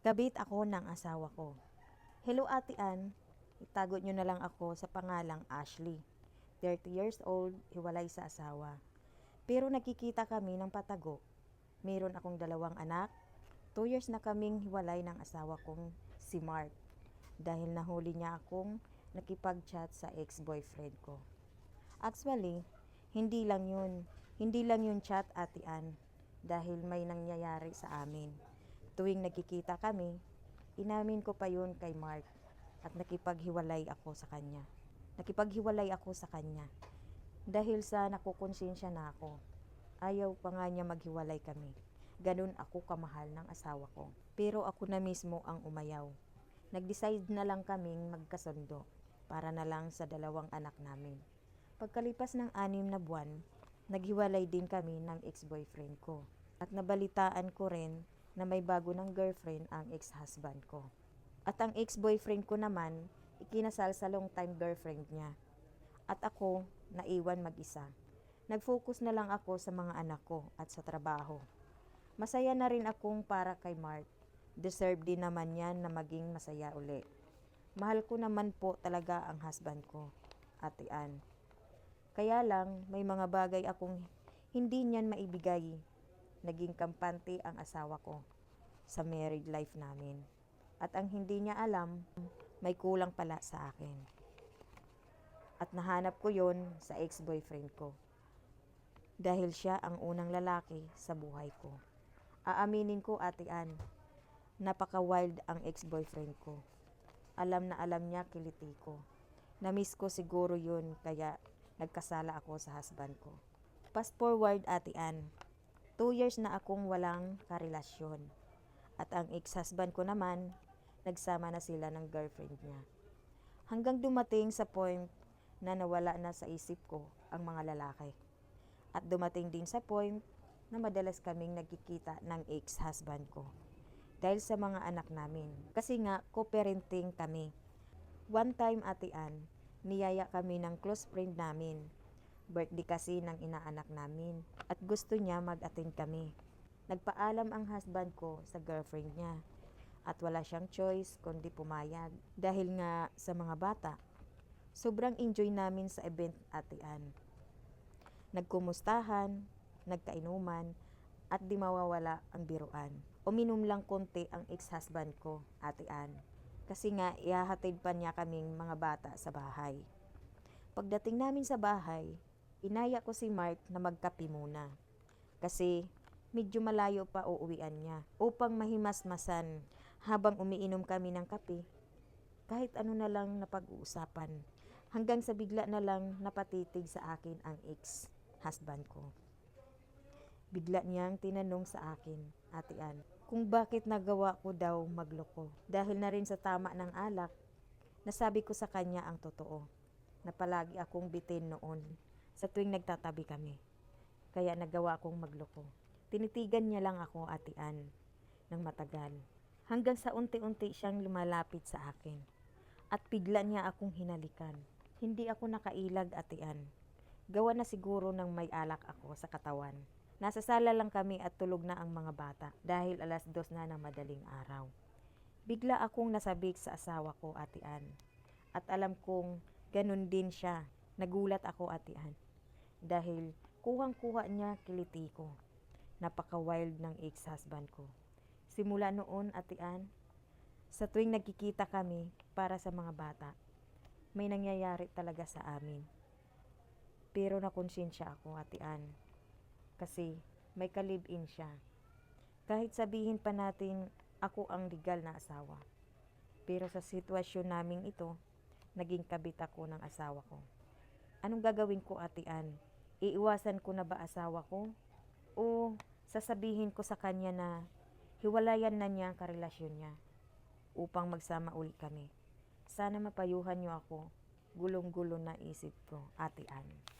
Kabit ako ng asawa ko. Hello Ate Ann, itago nyo na lang ako sa pangalang Ashley. 30 years old, hiwalay sa asawa. Pero nakikita kami ng patago. Meron akong dalawang anak. 2 years na kaming hiwalay ng asawa kong si Mark. Dahil nahuli niya akong nakipag-chat sa ex-boyfriend ko. Actually, hindi lang yun. Hindi lang yun chat, Ate Ann. Dahil may nangyayari sa amin. Tuwing nagkikita kami, inamin ko pa yun kay Mark at nakipaghiwalay ako sa kanya. Nakipaghiwalay ako sa kanya. Dahil sa nakukonsensya na ako. Ayaw pa nga niya maghiwalay kami. Ganun ako kamahal ng asawa ko. Pero ako na mismo ang umayaw. Nag-decide na lang kaming magkasundo para na lang sa dalawang anak namin. Pagkalipas ng anim na buwan, naghiwalay din kami ng ex-boyfriend ko. At nabalitaan ko rin na may bago ng girlfriend ang ex-husband ko. At ang ex-boyfriend ko naman, ikinasal sa long-time girlfriend niya. At ako, naiwan mag-isa. Nag-focus na lang ako sa mga anak ko at sa trabaho. Masaya na rin akong para kay Mark. Deserve din naman yan na maging masaya uli. Mahal ko naman po talaga ang husband ko, Ate Ann. Kaya lang, may mga bagay akong hindi niyan maibigay. Naging kampante ang asawa ko sa married life namin. At ang hindi niya alam, may kulang pala sa akin. At nahanap ko yon sa ex-boyfriend ko. Dahil siya ang unang lalaki sa buhay ko. Aaminin ko, Ate Ann, napaka-wild ang ex-boyfriend ko. Alam na alam niya kiliti ko. Namiss ko siguro yun kaya nagkasala ako sa husband ko. Fast forward, Ate Ann. Two years na akong walang karelasyon. At ang ex-husband ko naman, nagsama na sila ng girlfriend niya. Hanggang dumating sa point na nawala na sa isip ko ang mga lalaki. At dumating din sa point na madalas kaming nagkikita ng ex-husband ko. Dahil sa mga anak namin. Kasi nga, co-parenting kami. One time, Ate Ann, niyaya kami ng close friend namin. Birthday kasi ng inaanak namin. At gusto niya mag-attend kami. Nagpaalam ang husband ko sa girlfriend niya. At wala siyang choice kundi pumayag. Dahil nga sa mga bata. Sobrang enjoy namin sa event, Ate Ann. Nagkumustahan, nagkainuman, at di mawawala ang biruan. Uminom lang konti ang ex-husband ko, Ate Ann. Kasi nga, ihahatid pa niya kaming mga bata sa bahay. Pagdating namin sa bahay, inaya ko si Mark na magkape muna. Kasi medyo malayo pa uuwian niya upang mahimasmasan habang umiinom kami ng kape. Kahit ano na lang napag-uusapan. Hanggang sa bigla na lang napatitig sa akin ang ex-husband ko. Bigla niyang tinanong sa akin, Ate Ann, kung bakit nagawa ko daw magloko. Dahil na rin sa tama ng alak, nasabi ko sa kanya ang totoo, na palagi akong bitin noon sa tuwing nagtatabi kami. Kaya nagawa akong magloko. Tinitigan niya lang ako, Ate Ann, ng matagal. Hanggang sa unti-unti siyang lumalapit sa akin. At bigla niya akong hinalikan. Hindi ako nakailag, Ate Ann. Gawa na siguro ng may alak ako sa katawan. Nasa sala lang kami at tulog na ang mga bata dahil alas dos na ng madaling araw. Bigla akong nasabik sa asawa ko, Ate Ann. At alam kong ganun din siya. Nagulat ako, Ate Ann. Dahil kuhang-kuha niya kiliti ko. Napaka-wild ng ex-husband ko. Simula noon, Ate Ann, sa tuwing nagkikita kami para sa mga bata, may nangyayari talaga sa amin. Pero nakonsensya ako, Ate Ann kasi may kalib-in siya. Kahit sabihin pa natin ako ang legal na asawa. Pero sa sitwasyon naming ito, naging kabit ako ng asawa ko. Anong gagawin ko, Ate Ann? Iiwasan ko na ba asawa ko? O sasabihin ko sa kanya na hiwalayan na niya ang karelasyon niya upang magsama uli kami. Sana mapayuhan niyo ako. Gulong-gulo na isip ko, Ate Ann.